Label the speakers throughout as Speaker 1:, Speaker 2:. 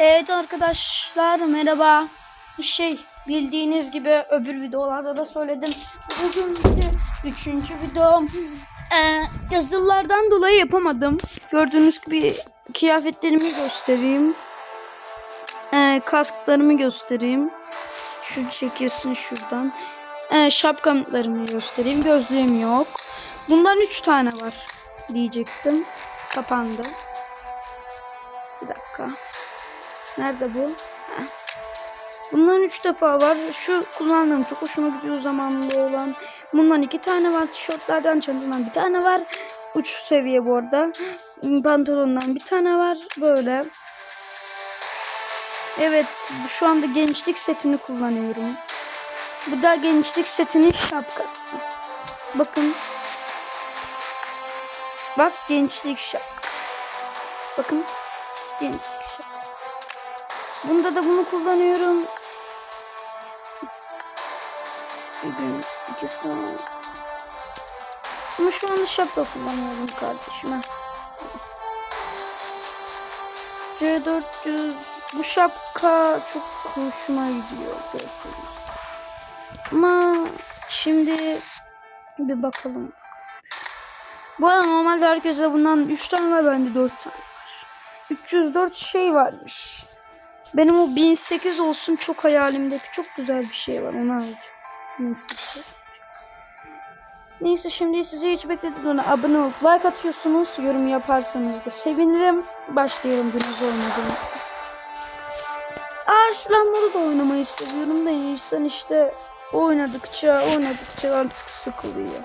Speaker 1: Evet arkadaşlar merhaba. Şey bildiğiniz gibi öbür videolarda da söyledim. Bugün de üçüncü videom. Ee, yazılardan dolayı yapamadım. Gördüğünüz gibi kıyafetlerimi göstereyim. Ee, kasklarımı göstereyim. Şu çekilsin şuradan. Ee, şapkamlarımı göstereyim. Gözlüğüm yok. Bundan üç tane var diyecektim. Kapandı. Bir dakika. Nerede bu? Bundan üç defa var. Şu kullandığım çok hoşuma gidiyor zamanlı olan. Bundan iki tane var. Tişörtlerden çantadan bir tane var. Uç seviye bu arada. Pantolondan bir tane var. Böyle. Evet şu anda gençlik setini kullanıyorum. Bu da gençlik setinin şapkası. Bakın. Bak gençlik şapkası. Bakın. Gençlik. Bunda da bunu kullanıyorum. Bir gün, iki saat. Ama şu anda şapka kullanıyorum kardeşime. C400 bu şapka çok hoşuma gidiyor. gördüğünüz. Ama şimdi bir bakalım. Bu arada normalde herkese bundan 3 tane var bende 4 tane var. 304 şey varmış. Benim o 1008 olsun çok hayalimdeki çok güzel bir şey var onu alacağım. 1008. Neyse şimdi size hiç bekletmeden abone olup like atıyorsunuz. Yorum yaparsanız da sevinirim. Başlayalım günümüz olmadığınızda. Arslan modu da oynamayı seviyorum da insan işte oynadıkça oynadıkça artık sıkılıyor.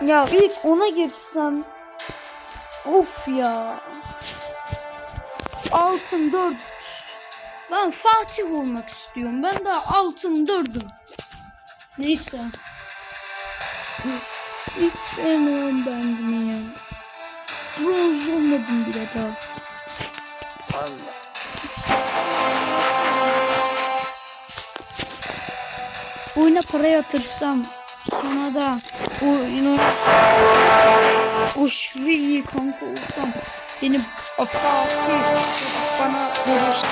Speaker 1: Ya ilk ona girsem Of ya. Altın dört. Ben Fatih olmak istiyorum. Ben daha altın dördüm. Neyse. Hiç sevmiyorum ben bunu ya. Bronz olmadım bile daha. Allah. Oyuna para yatırsam sonra da o inanılmaz o şive iyi kanka olsam benim Fatih bana dolaştı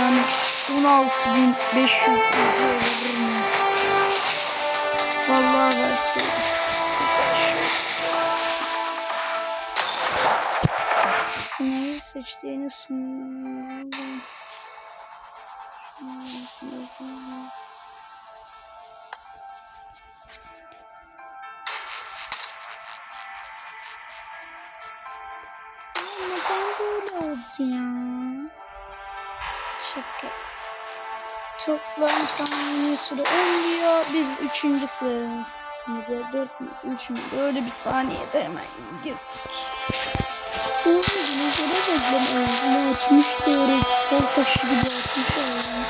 Speaker 1: yani 16.500 veririm Vallahi verseydim. Neyi seçtiğini sunmalı. Ya? Şaka. Toplam tahmini süre 10 diyor. Biz üçüncü sıra mıydı? Dört mü? Üç mü? Böyle bir saniyede hemen girdik. Oğlum bunu göremedim. Ağzını açmıştı. Oraya çikolata taşı gibi atmış ağzını.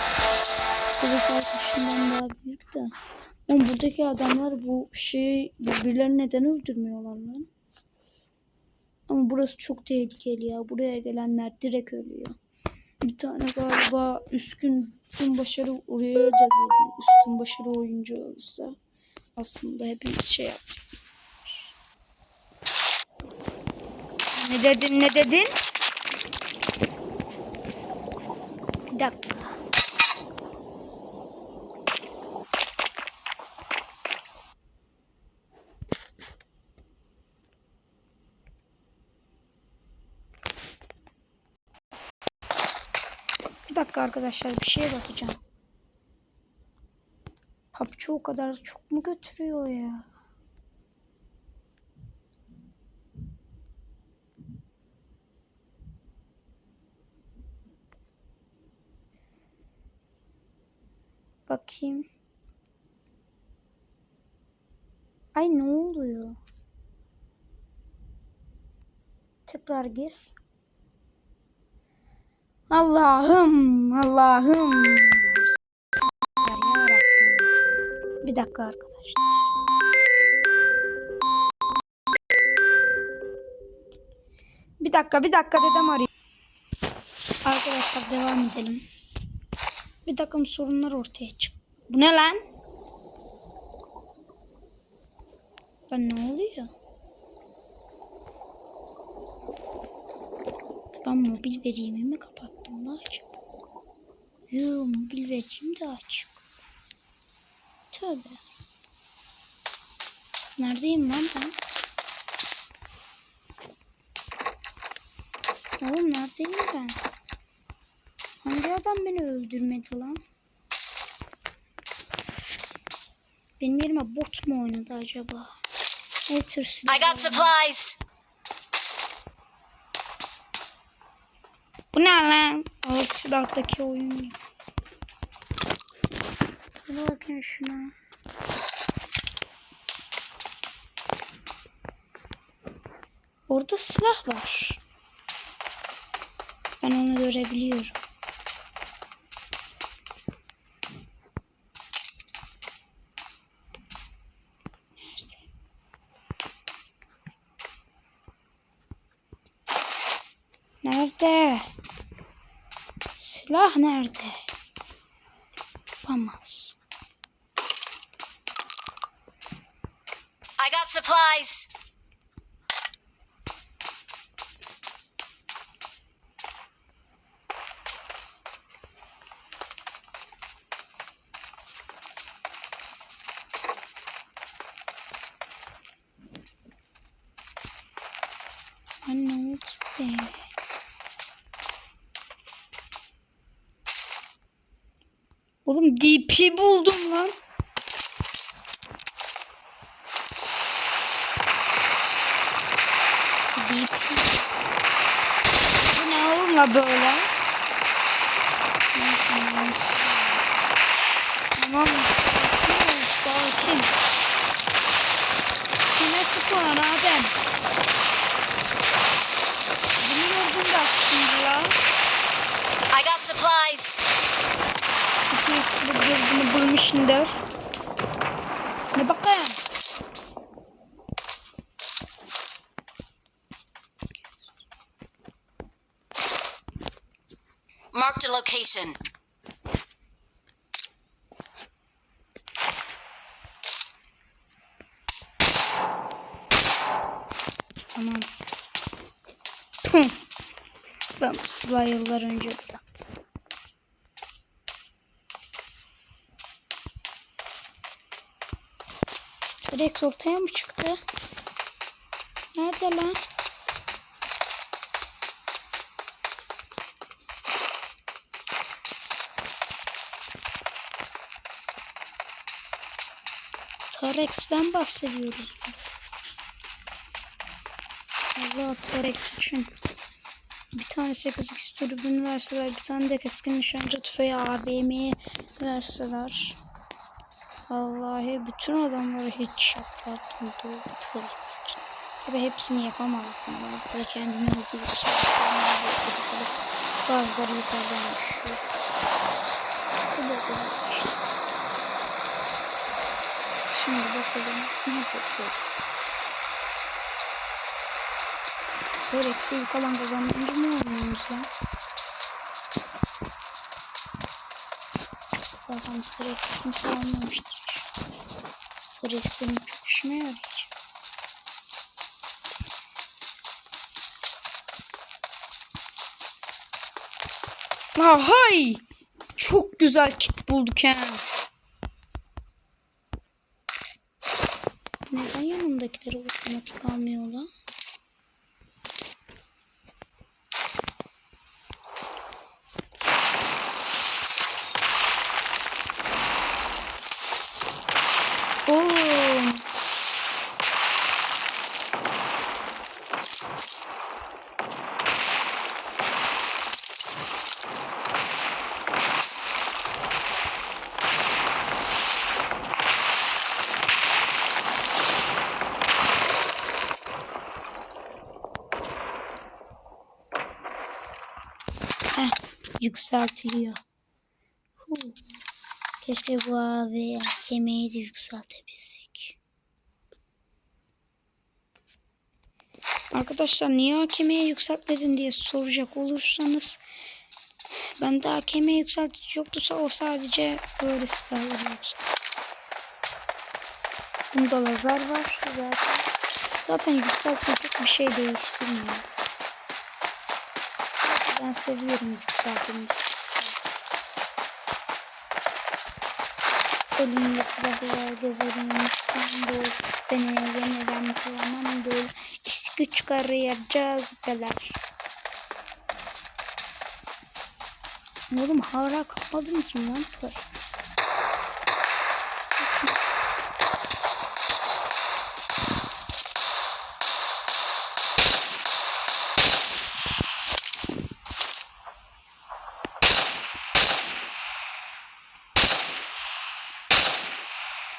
Speaker 1: Çikolata taşından daha büyük de. Oğlum buradaki adamlar bu şeyi birbirlerini neden öldürmüyorlar lan? Ama burası çok tehlikeli ya. Buraya gelenler direkt ölüyor. Bir tane galiba üstün tüm başarı oraya da geliyor. Üstün başarı oyuncu olsa aslında hepimiz şey yapacağız. Ne dedin ne dedin? Bir dakika. Dakika arkadaşlar bir şeye bakacağım. PUBG o kadar çok mu götürüyor ya? Bakayım. Ay ne oluyor? Tekrar gir. Allah'ım, Allah'ım. Bir dakika arkadaşlar. Bir dakika, bir dakika dedem arıyor. Arkadaşlar devam edelim. Bir takım sorunlar ortaya çıktı. Bu ne lan? Lan ne oluyor? Ben mobil verimi mi kapattım da acaba? Yo mobil verim de açık. Tövbe. Neredeyim lan ben? Oğlum neredeyim ben? Hangi adam beni öldürmedi lan? Benim yerime bot mu oynadı acaba? Ne tür
Speaker 2: I got supplies.
Speaker 1: Bu ne lan? O silahtaki oyun bakın şuna. Orada silah var. Ben onu görebiliyorum. Silah nerede?
Speaker 2: I got supplies.
Speaker 1: Oğlum DP buldum lan. Bu ne oğlum la böyle? Neyse neyse. Tamam. Sakin. Kime sıkıyorsun Adem? Bunu gördüm de aslında ya.
Speaker 2: I got supplies.
Speaker 1: İçinde birbirini bulmuşsundur. Ne bakayım?
Speaker 2: Marked a location.
Speaker 1: Tamam. Püh. Ben silahı yıllar önce bıraktım. Direkt ortaya mı çıktı? Nerede lan? Torex'ten bahsediyoruz. Allah Torex için. Bir tane 8x türbün verseler, bir tane de keskin nişancı tüfeği ABM'ye verseler. Vallahi bütün adamları hiç şaplattım doğru için. Tabi hepsini yapamazdım. Bazıları kendini öldürür. Bazıları yukarıdan düşüyor. İşte. Şimdi bakalım ne yapıyor. Torex'i ilk alan kazanınca ne oynuyoruz lan? Zaten Torex kimse almamıştır. Torex benim çok işime yarayacak. Ahay! Çok güzel kit bulduk ha. Neden yanımdakileri otomatik almıyor lan? Oğlum. Heh, yükseltiliyor. Keşke bu abi yemeği de yükseltebilsek. Arkadaşlar niye hakemeye yükseltmedin diye soracak olursanız ben de hakemeye yükseltici yoktu o sadece böyle silahları yükselt. Bunda lazer var zaten. Zaten yükseltme çok bir şey değiştirmiyor. Ben seviyorum yükseltilmiş. Elimde silahı var gezerim İstanbul. Beni yeniden kuramam İş güç kariyer cazibeler. Oğlum hala kapmadın ki lan Torex.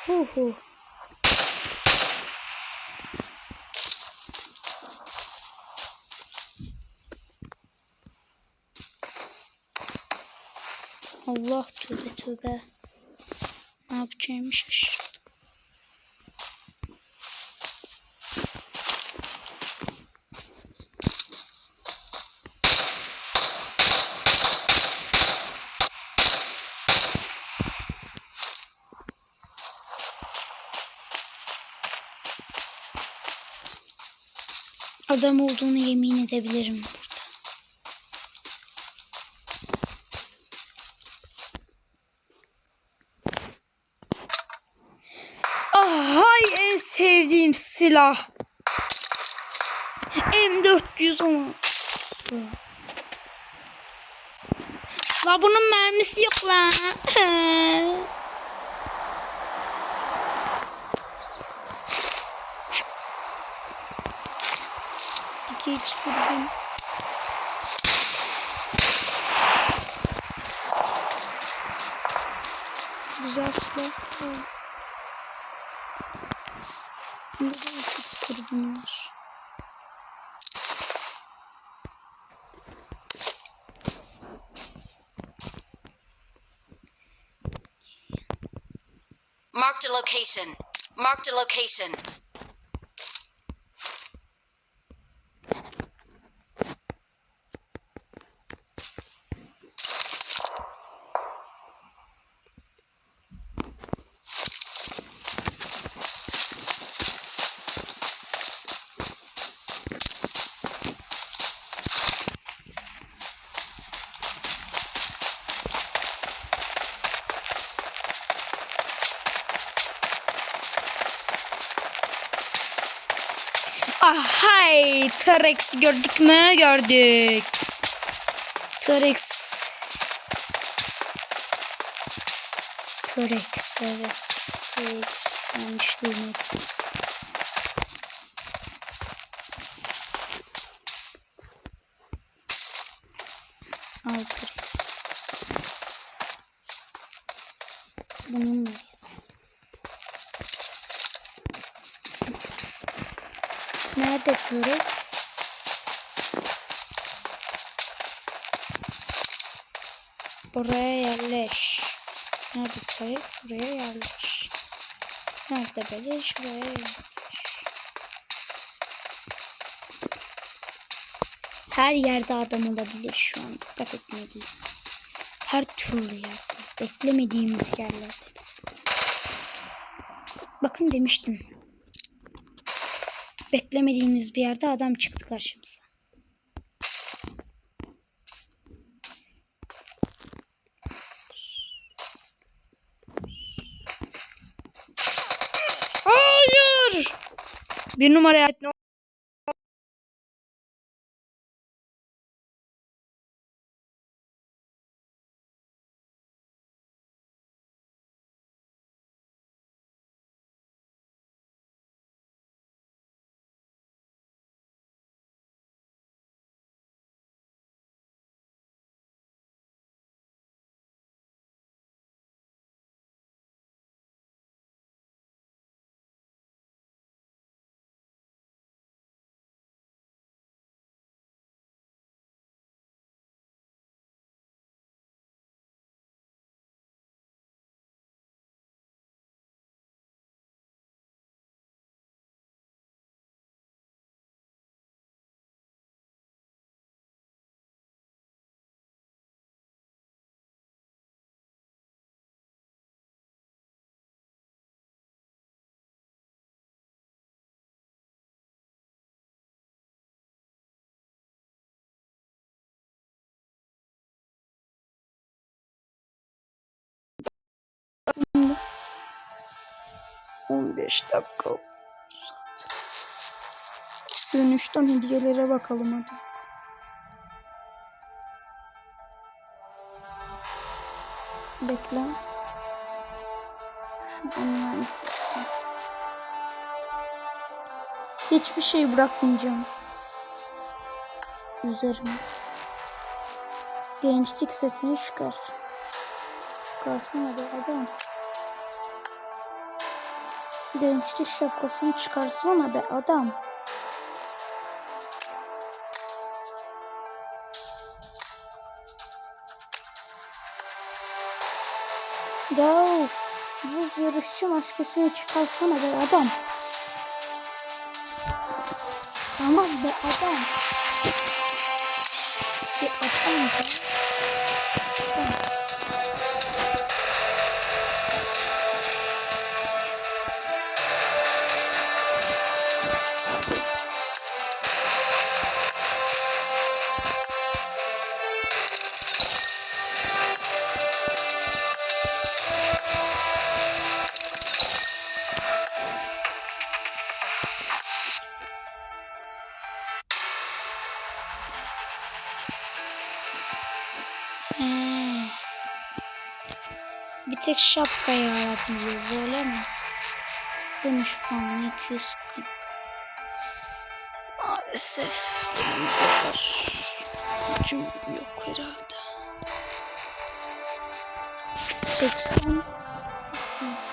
Speaker 1: Hu hu. Allah tövbe tövbe. Ne yapacağımı şaşırdım. Adam olduğunu yemin edebilirim burada. Ah, hay en sevdiğim silah. M416. La bunun mermisi yok lan.
Speaker 2: location. Marked a location.
Speaker 1: Ahay T-Rex gördük mü? Gördük. T-Rex. T-Rex evet. T-Rex yanlış duymadınız. Al T-Rex. Bununla yaz. T-Rex? Buraya yerleş. Nerede T-Rex? Buraya yerleş. Nerede beleş? Buraya yerleş. Her yerde adam olabilir şu an. Dikkat etmeliyim. Her türlü yerde. Beklemediğimiz yerlerde. Bakın demiştim. Beklemediğimiz bir yerde adam çıktı karşımıza. Hayır. Bir numara 15 dakika zaten. Dönüşten hediyelere bakalım hadi. Bekle. Şu online. Hiçbir şey bırakmayacağım. Üzerime. Gençlik setini çıkar. Çıkarsana be adam. Gençlik şapkasını çıkarsana be adam. Ya bu yarışçı maskesini çıkarsana be adam. Tamam be adam. Be adam be. Adam. Tek şapkayı alabiliyoruz öyle mi? Dönüş puanı 240. Maalesef benim kadar gücüm yok herhalde. 80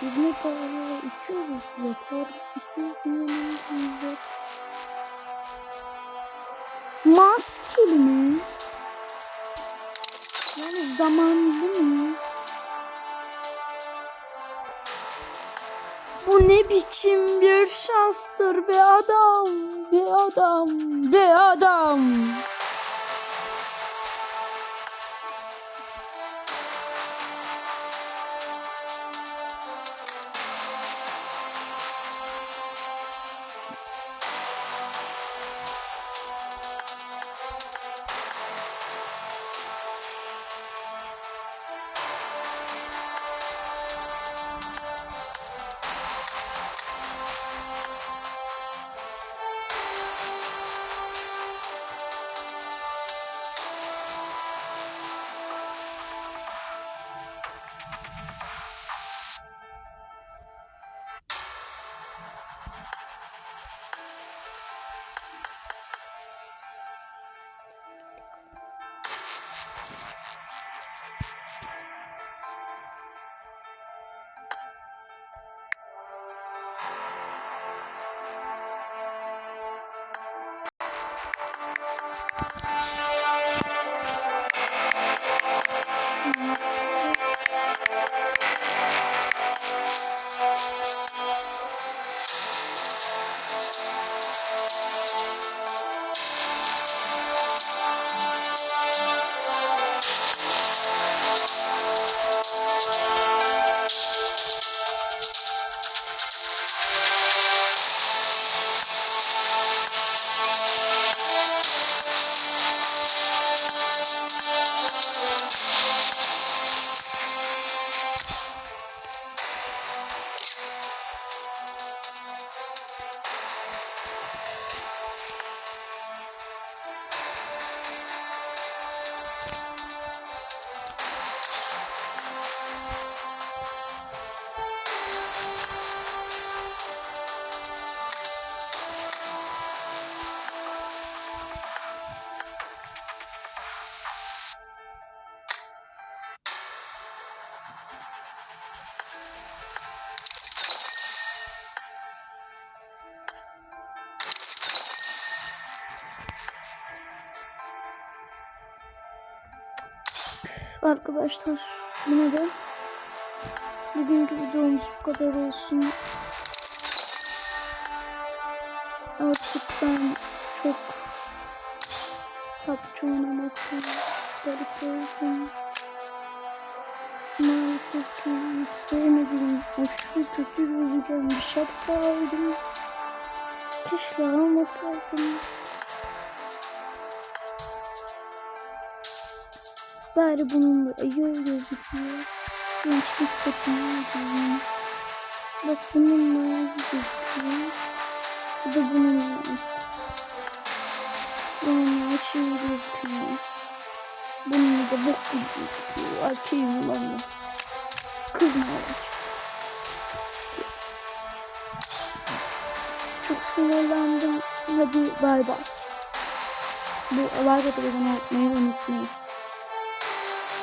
Speaker 1: 20 para 200 yapar 200 milyon yüzet. Maskeli mi? Yani zamanlı mı? Biçim bir şanstır be adam, be adam, be adam. Arkadaşlar yine de bugünkü videomuz bu kadar olsun. Artık ben çok PUBG oynamaktan garip oldum. Maalesef ki hiç sevmediğim, aşırı kötü gözüken bir şapka aldım. Keşke almasaydım. Bari bununla iyi gözüküyor. Gençlik setini aldım. Bak bununla yapayım. Bir de bunu yapayım. Yani açayım yapayım. Bunu da bok yapıyor. Açayım de. Kızma aç. Çok sinirlendim. Hadi bay bay. Bu olay da bana atmayı unutmayın.